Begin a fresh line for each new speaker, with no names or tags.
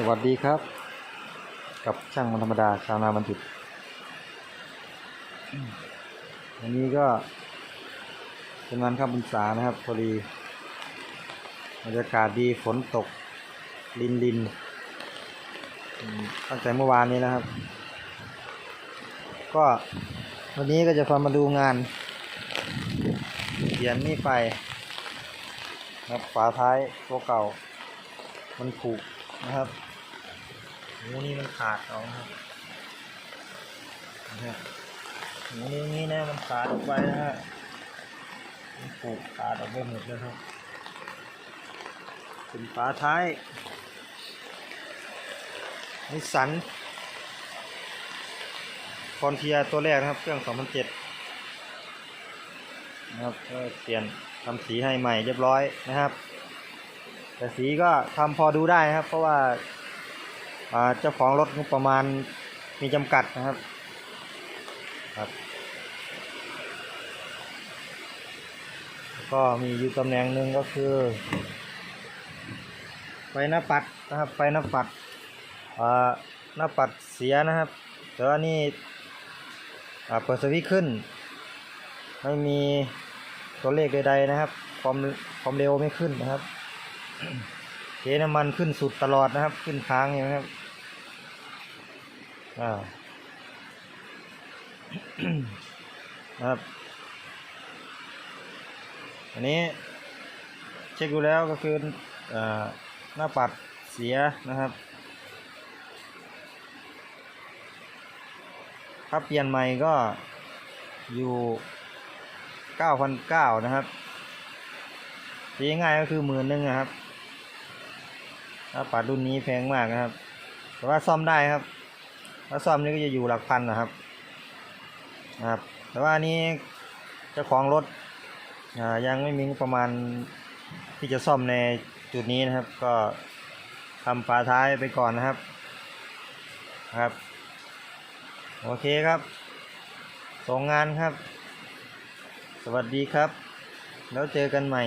สวัสดีครับ กับช่างมันธรรมดาชาวนาบันจุดวันนี้ก็ เป็นวันข้ามพรรษานะครับ พอดีบรรยากาศดีฝนตก ลินลินตั้งแต่เมื่อวานนี้นะครับ ก็วันนี้ก็จะพามาดูงานเขียนนี่ไปนะครับฝาท้ายตัวเก่ามันผูกนะครับ หูนี่มันขาดออกนะครับนะฮะหูนี่นี่นะมันขาดออกไปนะฮะมันผูกขาดออกไปหมดเลยครับเป็นฝาท้ายนิสสันคอนเทียตัวแรกนะครับ เครื่อง 2007 นะครับก็เปลี่ยนทำสีให้ใหม่เรียบร้อยนะครับ แต่สีก็ทำพอดูได้นะครับ เพราะว่าอ่า เจ้าของรถประมาณมีจำกัดนะครับครับก็มีอยู่ตำแหน่งหนึ่งก็คือ ไฟหน้าปัดนะครับไฟหน้าปัดหน้าปัดเสียนะครับแต่ว่านี่เปิดสวิตช์ขึ้น ไม่มีตัวเลขใดๆนะครับ ความความเร็วไม่ขึ้นนะครับเทน้ำมันขึ้นสุดตลอดนะครับ ขึ้นค้างอย่างนี้ครับ อ่าครับ อันนี้เช็คดูแล้วก็คืออหน้าปัดเสียนะครับถ้าเปลี่ยนใหม่ก็อยู่ 9,900 นะครับตีง่ายก็คือหมื่นหนึงนะครับ ถ้าปัดรุ่นนี้แพงมากนะครับ แต่ว่าซ่อมได้ครับ ถ้าซ่อมนี่ก็จะอยู่หลักพันนะครับนะครับ แต่ว่านี้เจ้าของรถยังไม่มีงบประมาณที่จะซ่อมในจุดนี้นะครับ ก็ทำฝาท้ายไปก่อนนะครับครับ โอเคครับส่งงานครับ สวัสดีครับ แล้วเจอกันใหม่